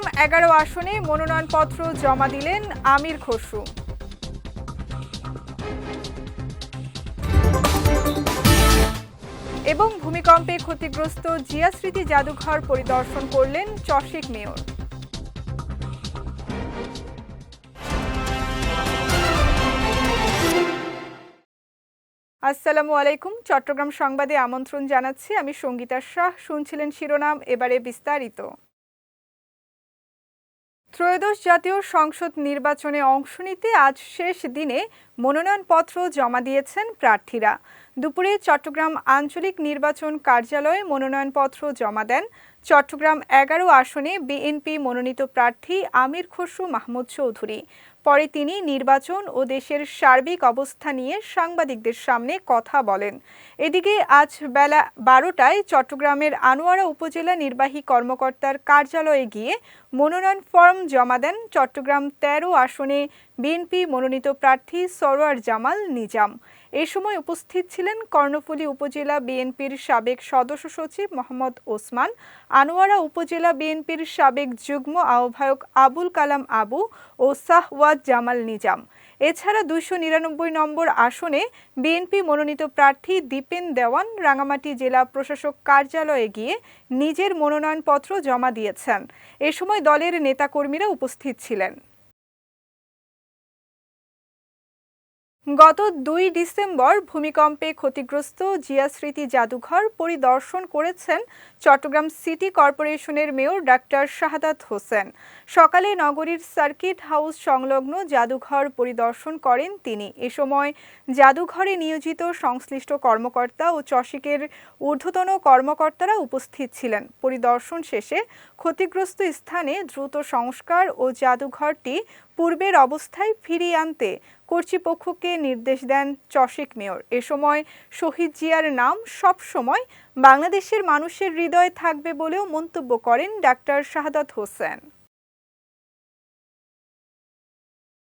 চট্টগ্রাম এগারো আসনে মনোনয়নপত্র জমা দিলেন আমির খসরু। এবং ভূমিকম্পে ক্ষতিগ্রস্ত জিয়া স্মৃতি জাদুঘর পরিদর্শন করলেন চশিক মেয়র। আসসালামু আলাইকুম। চট্টগ্রাম সংবাদে আমন্ত্রণ জানাচ্ছি। আমি সঙ্গীতা শাহ। শুনছিলেন শিরোনাম, এবারে বিস্তারিত। ত্রয়োদশ জাতীয় সংসদ নির্বাচনে অংশ নিতে আজ শেষ দিনে মনোনয়নপত্র জমা দিয়েছেন প্রার্থীরা। দুপুরে চট্টগ্রাম আঞ্চলিক নির্বাচন কার্যালয়ে মনোনয়নপত্র জমা দেন। চট্টগ্রাম এগারো আসনে বিএনপি মনোনীত প্রার্থী আমির খসরু মাহমুদ চৌধুরী। পরে তিনি নির্বাচন ও দেশের সার্বিক অবস্থা নিয়ে সাংবাদিকদের সামনে কথা বলেন। এদিকে আজ বেলা বারোটায় চট্টগ্রামের আনোয়ারা উপজেলা নির্বাহী কর্মকর্তার কার্যালয়ে গিয়ে মনোনয়ন ফর্ম জমা দেন চট্টগ্রাম তেরো আসনে বিএনপি মনোনীত প্রার্থী সরোয়ার জামাল নিজাম। এ সময় উপস্থিত ছিলেন কর্ণফুলী উপজেলা বিএনপির সাবেক সদস্য সচিব মোহাম্মদ ওসমান, আনোয়ারা উপজেলা বিএনপির সাবেক যুগ্ম আহ্বায়ক আবুল কালাম আবু ও সাহওয়াজ জামাল নিজাম। এছাড়া দুইশো নিরানব্বই নম্বর আসনে বিএনপি মনোনীত প্রার্থী দীপেন দেওয়ান রাঙামাটি জেলা প্রশাসক কার্যালয়ে গিয়ে নিজের মনোনয়নপত্র জমা দিয়েছেন। এ সময় দলের নেতাকর্মীরা উপস্থিত ছিলেন। গত দুই ডিসেম্বর ভূমিকম্পে ক্ষতিগ্রস্ত জিয়া স্মৃতি জাদুঘর পরিদর্শন করেছেন চট্টগ্রাম সিটি কর্পোরেশনের মেয়র ডাক্তার শাহাদাত হোসেন। সকালে নগরীর সার্কিট হাউস সংলগ্ন জাদুঘর পরিদর্শন করেন তিনি। এ সময় জাদুঘরে নিয়োজিত সংশ্লিষ্ট কর্মকর্তা ও চসিকের ঊর্ধ্বতন কর্মকর্তারা উপস্থিত ছিলেন। পরিদর্শন শেষে ক্ষতিগ্রস্ত স্থানে দ্রুত সংস্কার ও জাদুঘরটি পূর্বের অবস্থায় ফিরিয়ে আনতে কর্তৃপক্ষকে নির্দেশ দেন চশিক মেয়র। এ সময় শহীদ জিয়ার নাম সব সময় বাংলাদেশের মানুষের হৃদয়ে থাকবে বলেও মন্তব্য করেন ডাক্তার শাহাদাত হোসেন।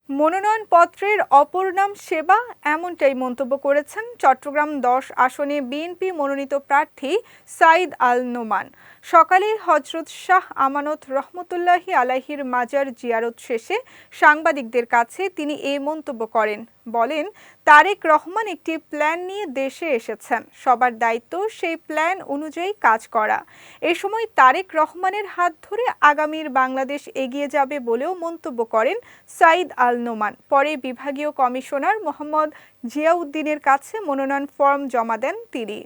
মনোনয়নপত্রের অপর নাম সেবা, এমনটাই মন্তব্য করেছেন চট্টগ্রাম দশ আসনে বিএনপি মনোনীত প্রার্থী সাইদ আল নোমান। সকালে হজরত শাহ আমানত রহমতুল্লাহি আলাহির মাজার জিয়ারত শেষে সাংবাদিকদের কাছে তিনি এ মন্তব্য করেন। বলেন, তারেক রহমান একটি প্ল্যান নিয়ে দেশে এসেছেন। সবার দায়িত্ব সেই প্ল্যান অনুযায়ী কাজ করা। এ সময় তারেক রহমানের হাত ধরে আগামীর বাংলাদেশ এগিয়ে যাবে বলেও মন্তব্য করেন সাইদ আল নোমান। পরে বিভাগীয় কমিশনার মোহাম্মদ জিয়াউদ্দিনের কাছে মনোনয়ন ফর্ম জমা দেন তিনি।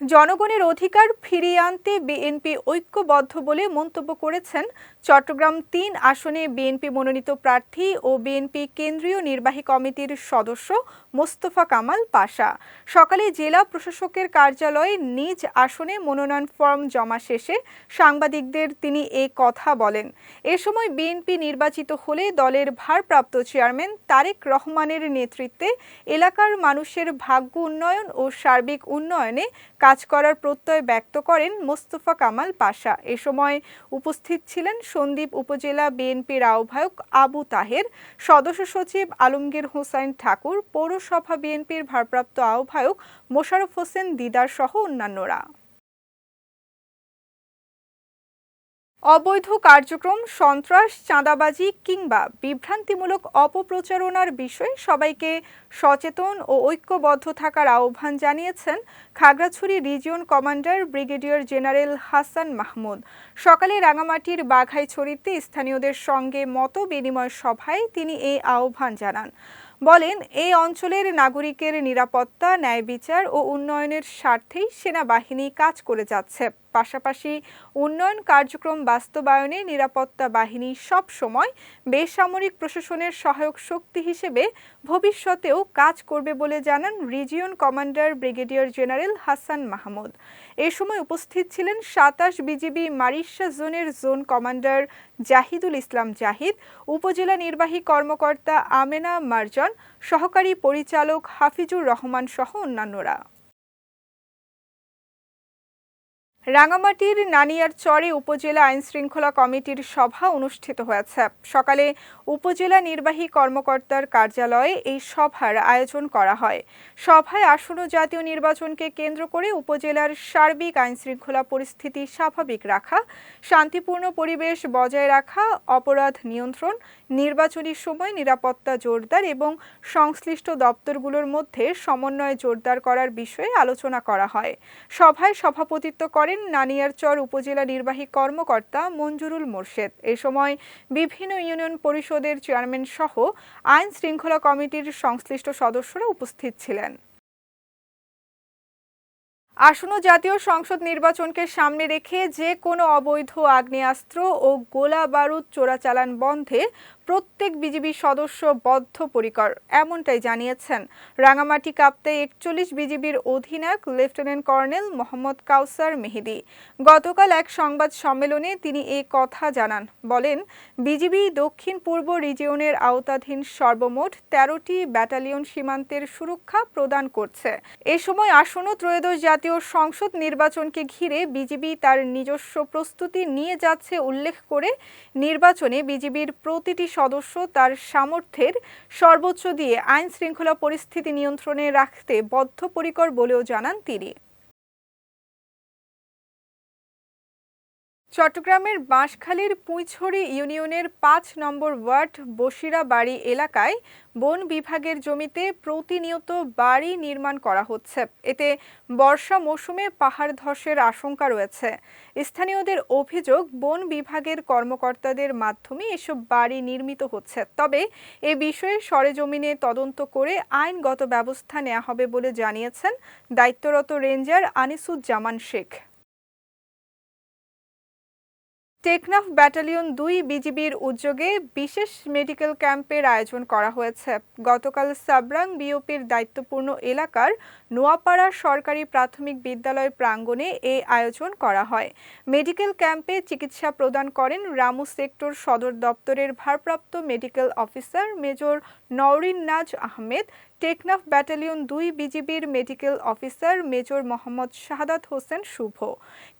জনগণের অধিকার ফিরিয়ে আনতে বিএনপি ঐক্যবদ্ধ বলে মন্তব্য করেছেন চট্টগ্রাম তিন আসনে বিএনপি মনোনীত প্রার্থী ও বিএনপি কেন্দ্রীয় নির্বাহী কমিটির সদস্য মোস্তফা কামাল পাশা। সকালে জেলা প্রশাসকের কার্যালয়ে নিজ আসনে মনোনয়ন ফর্ম জমা শেষে সাংবাদিকদের তিনি এ কথা বলেন। এ সময় বিএনপি নির্বাচিত হলে দলের ভারপ্রাপ্ত চেয়ারম্যান তারেক রহমানের নেতৃত্বে এলাকার মানুষের ভাগ্য উন্নয়ন ও সার্বিক উন্নয়নে কাজ করার প্রত্যয় ব্যক্ত করেন মোস্তফা কামাল পাশা। এ সময় উপস্থিত ছিলেন সন্দ্বীপ উপজেলা বিএনপির আহ্বায়ক আবু তাহের, সদস্য সচিব আলমগীর হোসাইন ঠাকুর, পৌরসভা বিএনপির ভারপ্রাপ্ত আহ্বায়ক মোশারফ হোসেন দিদার সহ অন্যান্যরা। অবৈধ কার্যক্রম, সন্ত্রাস, চাঁদাবাজি কিংবা বিভ্রান্তিমূলক অপপ্রচারণার বিষয়ে সবাইকে সচেতন ও ঐক্যবদ্ধ থাকার আহ্বান জানিয়েছেন Khagrachari region commander brigadier general Hasan Mahmud. সকালে রাঙামাটির বাঘাইছড়িতে স্থানীয়দের সঙ্গে মত বিনিময় সভায় তিনি এই আহ্বান জানান। বলেন, এই অঞ্চলের নাগরিকের নিরাপত্তা ন্যায় বিচার ও উন্নয়নের স্বার্থেই সেনাবাহিনী কাজ করে যাচ্ছে। পাশাপাশি উন্নয়ন কার্যক্রম বাস্তবায়নে নিরাপত্তা বাহিনী সব সময় বেসামরিক প্রশাসনের সহায়ক শক্তি হিসেবে ভবিষ্যতেও কাজ করবে বলে জানান region commander brigadier general Hasan Mahmud. এ সময় উপস্থিত ছিলেন সাতাশ বিজিবি মারিশা জোনের জোন কমান্ডার জাহিদুল ইসলাম জাহিদ, উপজেলা নির্বাহী কর্মকর্তা আমেনা মার্জন, সহকারী পরিচালক হাফিজুর রহমান সহ অন্যান্যরা। রাঙামাটির নানিয়ার চরে উপজেলা আইন শৃঙ্খলা কমিটির সভা অনুষ্ঠিত হয়েছে। সকালে উপজেলা নির্বাহী কর্মকর্তার কার্যালয়ে এই সভার আয়োজন করা হয়। সভায় আসন্ন জাতীয় নির্বাচনকে কেন্দ্র করে উপজেলার সার্বিক আইন শৃঙ্খলা পরিস্থিতি স্বাভাবিক রাখা, শান্তিপূর্ণ পরিবেশ বজায় রাখা, অপরাধ নিয়ন্ত্রণ, নির্বাচনী সময় নিরাপত্তা জোরদার এবং সংশ্লিষ্ট দপ্তরগুলোর মধ্যে সমন্বয় জোরদার করার বিষয়ে আলোচনা করা হয়। সভায় সভাপতিত্ব করেন নানিয়ারচর উপজেলা নির্বাহী কর্মকর্তা মঞ্জুরুল মোর্শেদ। এ সময় বিভিন্ন ইউনিয়ন পরিষদের চেয়ারম্যান সহ আইন শৃঙ্খলা কমিটির সংশ্লিষ্ট সদস্যরা উপস্থিত ছিলেন। আসন্ন জাতীয় সংসদ নির্বাচনকে সামনে রেখে যে কোনো অবৈধ আগ্নেয়াস্ত্র ও গোলা বারুদ চোরাচালান বন্ধে প্রত্যেক বিজিবি সদস্য বদ্ধপরিকর, এমনটাই জানিয়েছেন রাঙামাটি কাপ্তে একচল্লিশ বিজিবির অধিনায়ক লেফটেন্যান্ট কর্নেল মোহাম্মদ কাউসার মেহেদি। গতকাল এক সংবাদ সম্মেলনে তিনি এ কথা জানান। বলেন, বিজিবি দক্ষিণ পূর্ব রিজিয়নের আওতাধীন সর্বমোট তেরোটি ব্যাটালিয়ন সীমান্তের সুরক্ষা প্রদান করছে। এ সময় আসন্ন ত্রয়োদশ জাতীয় সংসদ নির্বাচনকে ঘিরে বিজিবি তার নিজস্ব প্রস্তুতি নিয়ে যাচ্ছে উল্লেখ করে নির্বাচনে বিজিবির প্রতিটি সদস্য তার সামর্থ্যের সর্বোচ্চ দিয়ে আইন শৃঙ্খলা পরিস্থিতি নিয়ন্ত্রণে রাখতে বদ্ধপরিকর বলেও জানান তিনি। চট্টগ্রামের বাঁশখালীর পুঁইছড়ি ইউনিয়নের পাঁচ নম্বর ওয়ার্ড বসিরা বাড়ি এলাকায় বন বিভাগের জমিতে প্রতিনিয়ত বাড়ি নির্মাণ করা হচ্ছে। এতে বর্ষা মৌসুমে পাহাড় ধসের আশঙ্কা রয়েছে। স্থানীয়দের অভিযোগ, বন বিভাগের কর্মকর্তাদের মাধ্যমে এসব বাড়ি নির্মিত হচ্ছে। তবে এ বিষয়ে সরেজমিনে তদন্ত করে আইনগত ব্যবস্থা নেওয়া হবে বলে জানিয়েছেন দায়িত্বরত রেঞ্জার আনিসুজ্জামান শেখ। টেকনাফ ব্যাটালিয়ন দুই বিজিবির উদ্যোগে বিশেষ মেডিকেল ক্যাম্পের আয়োজন করা হয়েছে। গতকাল সাবরাং বিওপির দায়িত্বপূর্ণ এলাকার নোয়াপাড়া সরকারি প্রাথমিক বিদ্যালয় প্রাঙ্গণে এই আয়োজন করা হয়। মেডিকেল ক্যাম্পে চিকিৎসা প্রদান করেন রামু সেক্টর সদর দপ্তরের ভারপ্রাপ্ত medical officer major Nowrin Naz Ahmed, Teknaf battalion দুই বিজিবির medical officer major Mohammad Shahadat Hossain Shuvo.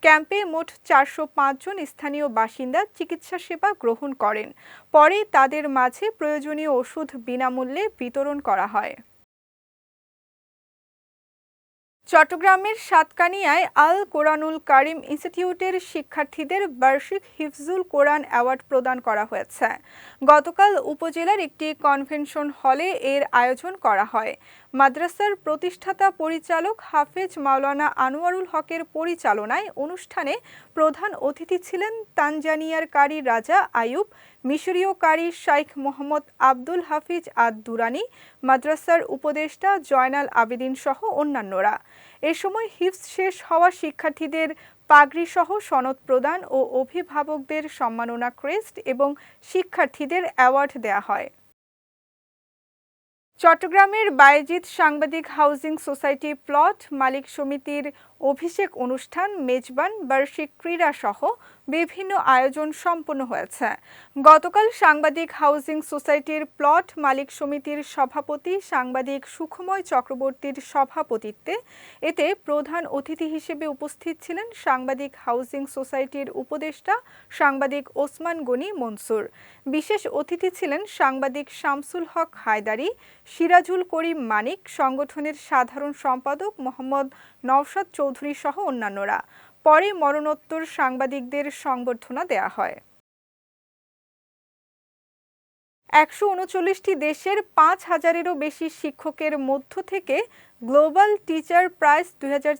ক্যাম্পে মোট চারশো জন স্থানীয় বাসিন্দা চিকিৎসা সেবা গ্রহণ করেন। পরে তাদের মাঝে প্রয়োজনীয় ওষুধ বিনামূল্যে বিতরণ করা হয়। চট্টগ্রামের সাতকানিয়ায় আল কোরআনুল কারিম ইনস্টিটিউটের শিক্ষার্থীদের বার্ষিক হিফজুল কোরআন অ্যাওয়ার্ড প্রদান করা হয়েছে। গতকাল উপজেলার একটি কনভেনশন হলে এর আয়োজন করা হয়। মাদ্রাসার প্রতিষ্ঠাতা পরিচালক হাফেজ মাওলানা আনোয়ারুল হকের পরিচালনায় অনুষ্ঠানে প্রধান অতিথি ছিলেন তানজানিয়ার কারি রাজা আয়ুব মিশরীয় কারি শাইখ মোহাম্মদ আব্দুল হাফিজ আদ দুরানি মাদ্রাসার উপদেষ্টা জয়নাল আবেদিন সহ অন্যান্যরা। এ সময় হিফস শেষ হওয়া শিক্ষার্থীদের পাগড়ি সহ সনদ প্রদান ও অভিভাবকদের সম্মাননা ক্রেস্ট এবং শিক্ষার্থীদের অ্যাওয়ার্ড দেয়া হয়। চট্টগ্রামের বায়েজিৎ সাংবাদিক হাউজিং সোসাইটি প্লট মালিক সমিতির অভিষেক অনুষ্ঠান, মেজবান, বার্ষিক ক্রীড়া সহ বিভিন্ন আয়োজন সম্পন্ন হয়েছে। গতকাল সাংবাদিক হাউজিং সোসাইটির প্লট মালিক সমিতির সভাপতি সাংবাদিক সুখময় চক্রবর্তীর সভাপতিত্বে এতে প্রধান অতিথি হিসেবে উপস্থিত ছিলেন সাংবাদিক হাউজিং সোসাইটির উপদেষ্টা সাংবাদিক ওসমান গনি মনসুর। বিশেষ অতিথি ছিলেন সাংবাদিক শামসুল হক হায়দারি, সিরাজুল করিম মানিক, সংগঠনের সাধারণ সম্পাদক মোহাম্মদ নওশাদ চৌধুরী সহ অন্যান্যরা। পরে মরণোত্তর সাংবাদিকদের সংবর্ধনা দেয়া হয়। একশো উনচল্লিশটি দেশের পাঁচ হাজারেরও বেশি শিক্ষকের মধ্য থেকে গ্লোবাল টিচার প্রাইজ দুই হাজার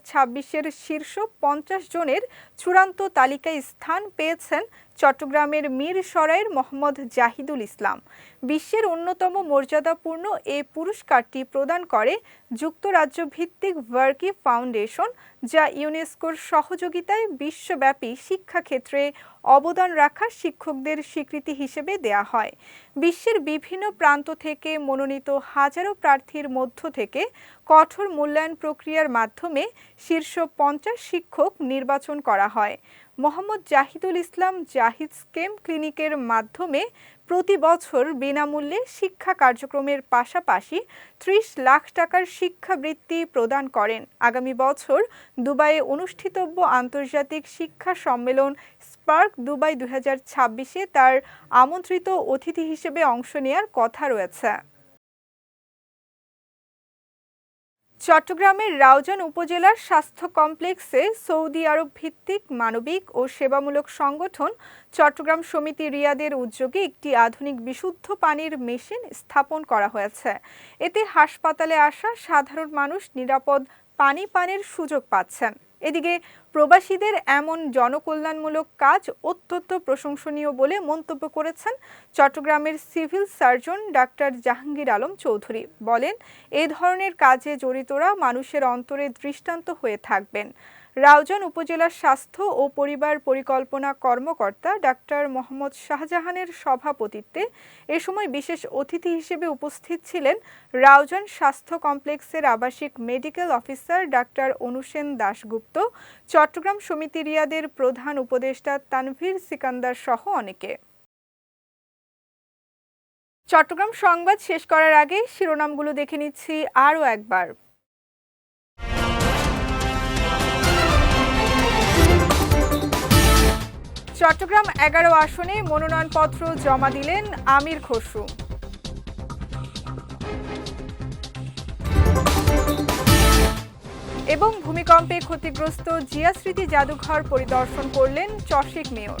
শীর্ষ পঞ্চাশ জনের চূড়ান্ত তালিকায় স্থান পেয়েছেন চট্টগ্রামের মীর সরাইয়ের মোহাম্মদ জাহিদুল ইসলাম। বিশ্বের অন্যতম মর্যাদাপূর্ণ এ পুরস্কারটি প্রদান করে যুক্তরাজ্য ভিত্তিক ভার্কি ফাউন্ডেশন, যা ইউনেস্কোর সহযোগিতায় বিশ্বব্যাপী শিক্ষাক্ষেত্রে অবদান রাখা শিক্ষকদের স্বীকৃতি হিসেবে দেয়া হয়। বিশ্বের বিভিন্ন প্রান্ত থেকে মনোনীত হাজারো প্রার্থীর মধ্য থেকে কঠোর মূল্যায়ন প্রক্রিয়ার মাধ্যমে শীর্ষ পঞ্চাশ শিক্ষক নির্বাচন করা হয়। মোহাম্মদ জাহিদুল ইসলাম জাহিদ স্কেম ক্লিনিকের মাধ্যমে প্রতি বছর বিনামূল্যে শিক্ষা কার্যক্রমের পাশাপাশি ত্রিশ লাখ টাকার শিক্ষাবৃত্তি প্রদান করেন। আগামী বছর দুবাইয়ে অনুষ্ঠিতব্য আন্তর্জাতিক শিক্ষা সম্মেলন স্পার্ক দুবাই দু হাজার তার আমন্ত্রিত অতিথি হিসেবে অংশ নেয়ার কথা রয়েছে। চট্টগ্রামের রাউজান উপজেলার স্বাস্থ্য কমপ্লেক্সে সৌদি আরব ভিত্তিক মানবিক ও সেবামূলক সংগঠন চট্টগ্রাম সমিতি রিয়াদের উদ্যোগে একটি আধুনিক বিশুদ্ধ পানির মেশিন স্থাপন করা হয়েছে। এতে হাসপাতালে আসা সাধারণ মানুষ নিরাপদ পানি পানের সুযোগ পাচ্ছেন। এদিকে প্রবাসীদের এমন জনকল্যাণমূলক কাজ অত্যন্ত প্রশংসনীয় বলে মন্তব্য করেছেন চট্টগ্রামের civil surgeon doctor Jahangir Alam Chowdhury. বলেন, এ ধরনের কাজে জড়িতরা মানুষের অন্তরে দৃষ্টান্ত হয়ে থাকবেন। রাউজান উপজেলার স্বাস্থ্য ও পরিবার পরিকল্পনা কর্মকর্তা ডাক্তার মোহাম্মদ শাহজাহানের সভাপতিত্বে এ সময় বিশেষ অতিথি হিসেবে উপস্থিত ছিলেন রাউজান স্বাস্থ্য কমপ্লেক্সের আবাসিক medical officer doctor Anusen Dasgupta, Chittagong সমিতি রিয়াদের প্রধান উপদেষ্টা তানভীর সিকান্দার সহ অনেকে। চট্টগ্রাম সংবাদ শেষ করার আগে শিরোনামগুলো দেখে নিচ্ছি আরও একবার। চট্টগ্রাম এগারো আসনে মনোনয়নপত্র জমা দিলেন আমির খসরু। এবং ভূমিকম্পে ক্ষতিগ্রস্ত জিয়া স্মৃতি জাদুঘর পরিদর্শন করলেন চশিক মেয়র।